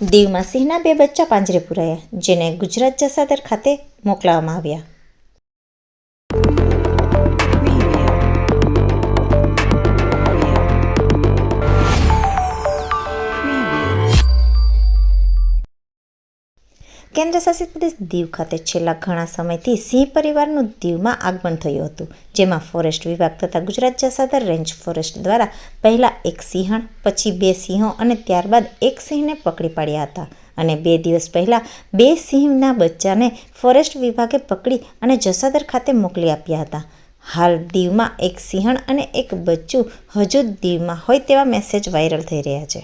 દીવમાં સિંહના બે બચ્ચા પાંજરે પુરાયા જેને ગુજરાત જસાદર ખાતે મોકલાવવામાં આવ્યા. કેન્દ્રશાસિત પ્રદેશ દીવ ખાતે છેલ્લા ઘણા સમયથી સિંહ પરિવારનું દીવમાં આગમન થયું હતું, જેમાં ફોરેસ્ટ વિભાગ તથા ગુજરાત જસાદર રેન્જ ફોરેસ્ટ દ્વારા પહેલાં એક સિંહણ, પછી બે સિંહો અને ત્યારબાદ એક સિંહને પકડી પાડ્યા હતા અને બે દિવસ પહેલાં બે સિંહના બચ્ચાને ફોરેસ્ટ વિભાગે પકડી અને જસાદર ખાતે મોકલી આપ્યા હતા. હાલ દીવમાં એક સિંહણ અને એક બચ્ચું હજુ દીવમાં હોય તેવા મેસેજ વાયરલ થઈ રહ્યા છે.